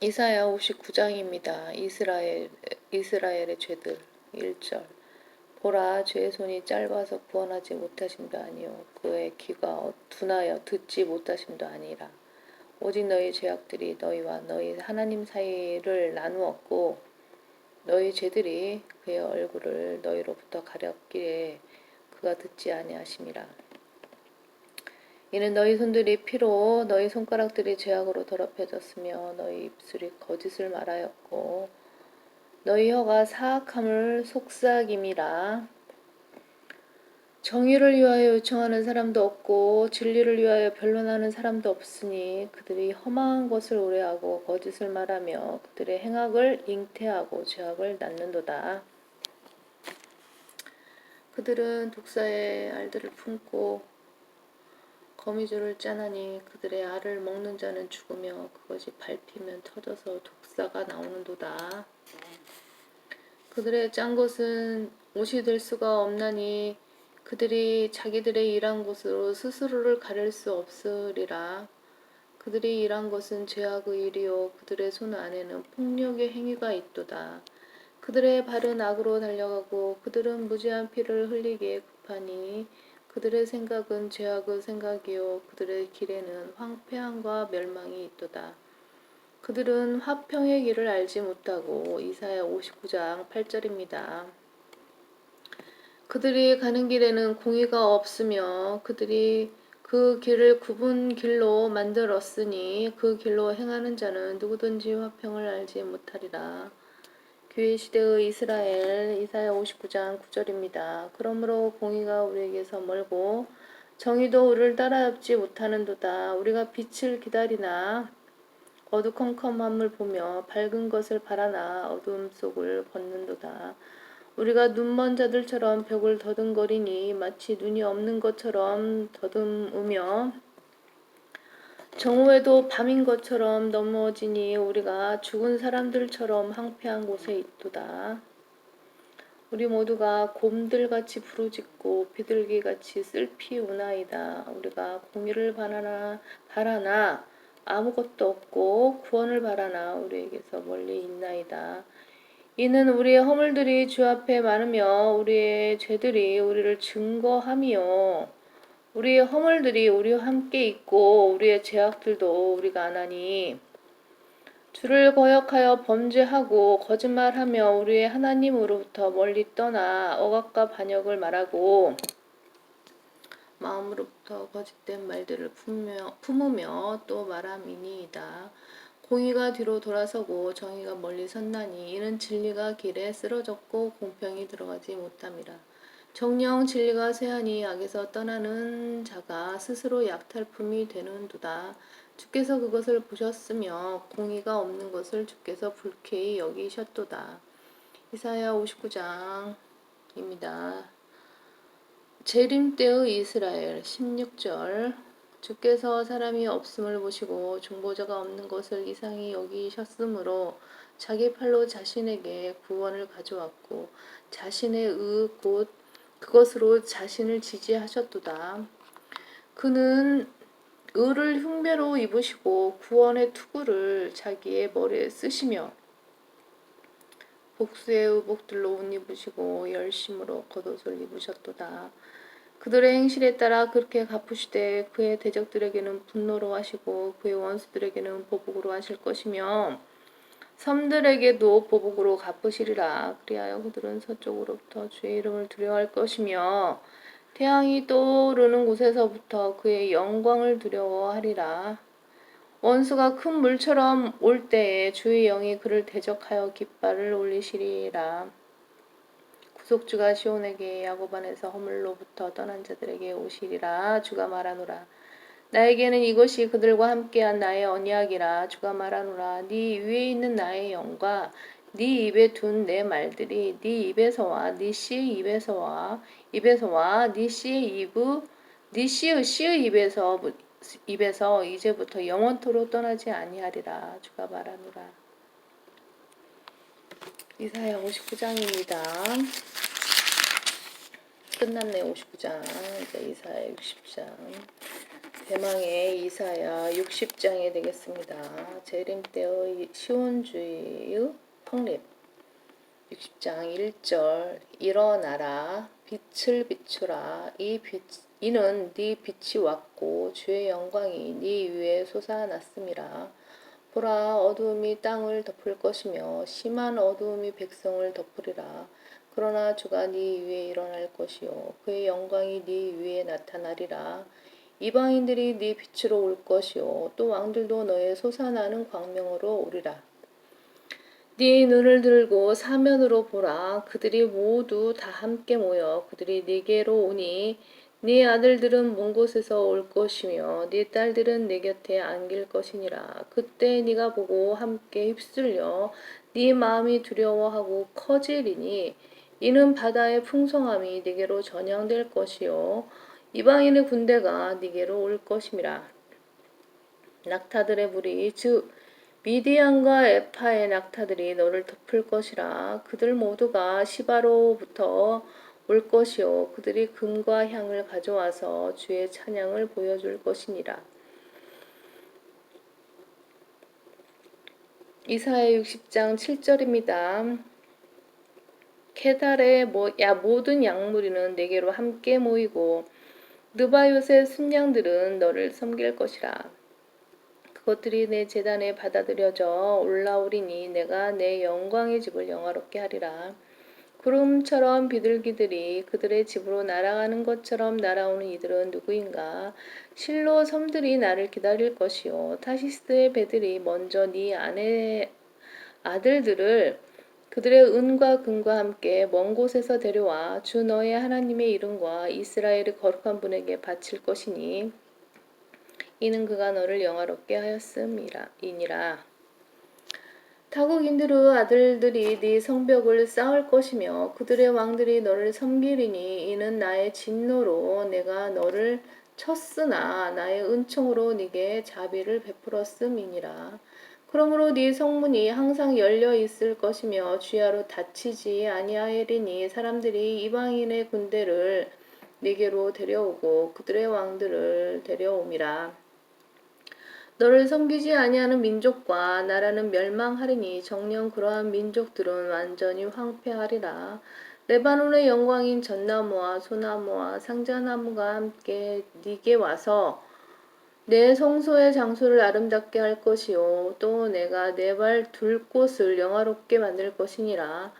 이사야 59장입니다. 이스라엘 이스라엘의 죄들 1절. 보라 죄의 손이 짧아서 구원하지 못하심도 아니요 그의 귀가 둔하여 듣지 못하심도 아니라. 오직 너희 죄악들이 너희와 너희 하나님 사이를 나누었고 너희 죄들이 그의 얼굴을 너희로부터 가렸기에 그가 듣지 아니하심이라 이는 너희 손들이 피로 너희 손가락들이 죄악으로 더럽혀졌으며 너희 입술이 거짓을 말하였고 너희 혀가 사악함을 속삭임이라 정의를 위하여 요청하는 사람도 없고 진리를 위하여 변론하는 사람도 없으니 그들이 험한 것을 오래하고 거짓을 말하며 그들의 행악을 잉태하고 죄악을 낳는도다. 그들은 독사의 알들을 품고 거미줄을 짜나니 그들의 알을 먹는 자는 죽으며 그것이 밟히면 터져서 독사가 나오는도다. 그들의 짠 것은 옷이 될 수가 없나니 그들이 자기들의 일한 것으로 스스로를 가릴 수 없으리라. 그들이 일한 것은 죄악의 일이요 그들의 손 안에는 폭력의 행위가 있도다. 그들의 발은 악으로 달려가고 그들은 무지한 피를 흘리기에 급하니 그들의 생각은 죄악의 생각이요 그들의 길에는 황폐함과 멸망이 있도다. 그들은 화평의 길을 알지 못하고 이사야 59장 8절입니다. 그들이 가는 길에는 공의가 없으며 그들이 그 길을 굽은 길로 만들었으니 그 길로 행하는 자는 누구든지 화평을 알지 못하리라. 교회 시대의 이스라엘 이사야 59장 9절입니다. 그러므로 공의가 우리에게서 멀고 정의도 우리를 따라잡지 못하는도다. 우리가 빛을 기다리나 어두컴컴함을 보며 밝은 것을 바라나 어두움 속을 걷는도다. 우리가 눈먼 자들처럼 벽을 더듬거리니 마치 눈이 없는 것처럼 더듬으며 정오에도 밤인 것처럼 넘어지니 우리가 죽은 사람들처럼 황폐한 곳에 있도다. 우리 모두가 곰들같이 부르짖고 비둘기같이 슬피 우나이다. 우리가 공의를 바라나, 바라나 아무것도 없고 구원을 바라나 우리에게서 멀리 있나이다. 이는 우리의 허물들이 주 앞에 많으며 우리의 죄들이 우리를 증거하며 우리의 허물들이 우리와 함께 있고 우리의 죄악들도 우리가 안 하니 주를 거역하여 범죄하고 거짓말하며 우리의 하나님으로부터 멀리 떠나 억압과 반역을 말하고 마음으로부터 거짓된 말들을 품으며, 품으며 또 말함이니이다. 공의가 뒤로 돌아서고 정의가 멀리 섰나니 이는 진리가 길에 쓰러졌고 공평이 들어가지 못함이라. 정령 진리가 쇠하니 악에서 떠나는 자가 스스로 약탈품이 되는도다. 주께서 그것을 보셨으며 공의가 없는 것을 주께서 불쾌히 여기셨도다. 이사야 59장입니다. 재림 때의 이스라엘 16절 주께서 사람이 없음을 보시고 중보자가 없는 것을 이상히 여기셨으므로 자기 팔로 자신에게 구원을 가져왔고 자신의 의곧 그것으로 자신을 지지하셨도다. 그는 의를 흉배로 입으시고 구원의 투구를 자기의 머리에 쓰시며 복수의 의복들로 옷 입으시고 열심으로 겉옷을 입으셨도다. 그들의 행실에 따라 그렇게 갚으시되 그의 대적들에게는 분노로 하시고 그의 원수들에게는 보복으로 하실 것이며 섬들에게도 보복으로 갚으시리라. 그리하여 그들은 서쪽으로부터 주의 이름을 두려워할 것이며 태양이 떠오르는 곳에서부터 그의 영광을 두려워하리라. 원수가 큰 물처럼 올 때에 주의 영이 그를 대적하여 깃발을 올리시리라. 구속주가 시온에게 야곱 안에서 허물로부터 떠난 자들에게 오시리라. 주가 말하노라. 나에게는 이것이 그들과 함께한 나의 언약이라. 주가 말하노라. 네 위에 있는 나의 영과 네 입에 둔 내 말들이 네 입에서와 네 씨의 입에서와 입에서와 네 씨의 입의 네 씨의 씨의 입에서 입에서 이제부터 영원토록 떠나지 아니하리라 주가 말하노라. 이사야 59장입니다. 끝났네 59장 이제 이사야 60장 대망의 이사야 60장이 되겠습니다. 재림 때의 시온주의의 확립 60장 1절 일어나라 빛을 비추라. 이 빛, 이는 네 빛이 왔고 주의 영광이 네 위에 솟아났음이라 보라 어두움이 땅을 덮을 것이며 심한 어두움이 백성을 덮으리라. 그러나 주가 네 위에 일어날 것이요. 그의 영광이 네 위에 나타나리라 이방인들이 네 빛으로 올 것이요. 또 왕들도 너의 솟아나는 광명으로 오리라. 네 눈을 들고 사면으로 보라. 그들이 모두 다 함께 모여 그들이 네게로 오니 네 아들들은 먼 곳에서 올 것이며 네 딸들은 내 곁에 안길 것이니라. 그때 네가 보고 함께 휩쓸려 네 마음이 두려워하고 커지리니 이는 바다의 풍성함이 네게로 전향될 것이요 이방인의 군대가 네게로 올 것임이라 낙타들의 무리 즉 미디안과 에파의 낙타들이 너를 덮을 것이라. 그들 모두가 시바로부터 올 것이요. 그들이 금과 향을 가져와서 주의 찬양을 보여줄 것이니라. 이사야 60장 7절입니다. 케달의 모든 양무리는 내게로 함께 모이고 느바요의 순양들은 너를 섬길 것이라. 그것들이 내 재단에 받아들여져 올라오리니 내가 내 영광의 집을 영화롭게 하리라. 구름처럼 비둘기들이 그들의 집으로 날아가는 것처럼 날아오는 이들은 누구인가? 실로 섬들이 나를 기다릴 것이요. 타시스의 배들이 먼저 네 아내 아들들을 그들의 은과 금과 함께 먼 곳에서 데려와 주 너의 하나님의 이름과 이스라엘의 거룩한 분에게 바칠 것이니 이는 그가 너를 영화롭게 하였음이라 이니라. 타국인들의 아들들이 네 성벽을 쌓을 것이며 그들의 왕들이 너를 섬기리니 이는 나의 진노로 내가 너를 쳤으나 나의 은총으로 네게 자비를 베풀었음이니라. 그러므로 네 성문이 항상 열려 있을 것이며 주야로 닫히지 아니하리니 사람들이 이방인의 군대를 네게로 데려오고 그들의 왕들을 데려옴이라. 너를 섬기지 아니하는 민족과 나라는 멸망하리니 정녕 그러한 민족들은 완전히 황폐하리라. 레바논의 영광인 전나무와 소나무와 상자나무가 함께 네게 와서 내 성소의 장소를 아름답게 할 것이요. 또 내가 내 발 둘 곳을 영화롭게 만들 것이니라.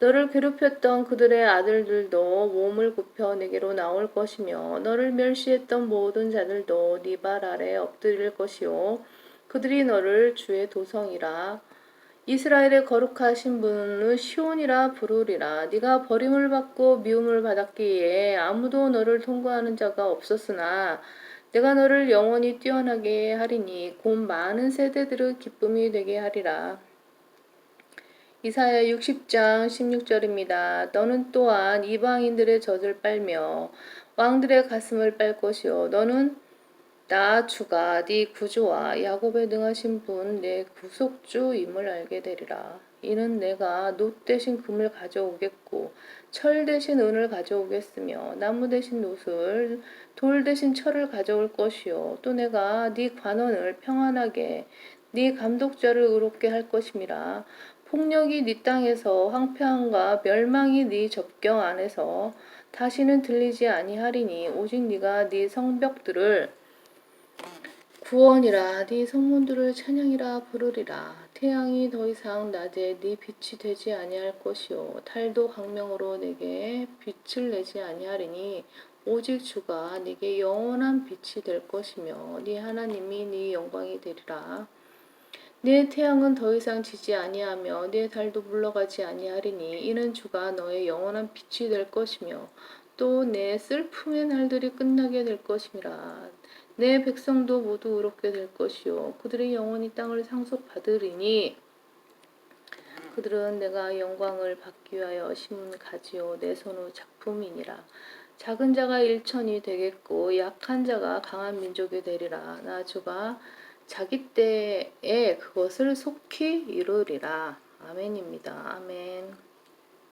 너를 괴롭혔던 그들의 아들들도 몸을 굽혀 내게로 나올 것이며 너를 멸시했던 모든 자들도 네 발 아래 엎드릴 것이요. 그들이 너를 주의 도성이라. 이스라엘의 거룩하신 분은 시온이라 부르리라. 네가 버림을 받고 미움을 받았기에 아무도 너를 통과하는 자가 없었으나 내가 너를 영원히 뛰어나게 하리니 곧 많은 세대들의 기쁨이 되게 하리라. 이사야 60장 16절입니다. 너는 또한 이방인들의 젖을 빨며 왕들의 가슴을 빨 것이요 너는 나 주가 네 구주와 야곱에 능하신 분 내 구속주임을 알게 되리라. 이는 내가 놋 대신 금을 가져오겠고 철 대신 은을 가져오겠으며 나무 대신 놋을 돌 대신 철을 가져올 것이요. 또 내가 네 관원을 평안하게 네 감독자를 의롭게 할 것임이라. 폭력이 네 땅에서 황폐함과 멸망이 네 접경 안에서 다시는 들리지 아니하리니 오직 네가 네 성벽들을 구원이라 네 성문들을 찬양이라 부르리라. 태양이 더 이상 낮에 네 빛이 되지 아니할 것이요. 달도 광명으로 내게 빛을 내지 아니하리니 오직 주가 네게 영원한 빛이 될 것이며 네 하나님이 네 영광이 되리라. 내 태양은 더 이상 지지 아니하며 내 달도 물러가지 아니하리니 이는 주가 너의 영원한 빛이 될 것이며 또 내 슬픔의 날들이 끝나게 될 것임이라 내 백성도 모두 의롭게 될 것이요 그들의 영원히 땅을 상속받으리니 그들은 내가 영광을 받기 위하여 심은 가지요 내 손의 작품이니라 작은 자가 일천이 되겠고 약한 자가 강한 민족이 되리라 나 주가 자기 때에 그것을 속히 이루리라. 아멘입니다. 아멘.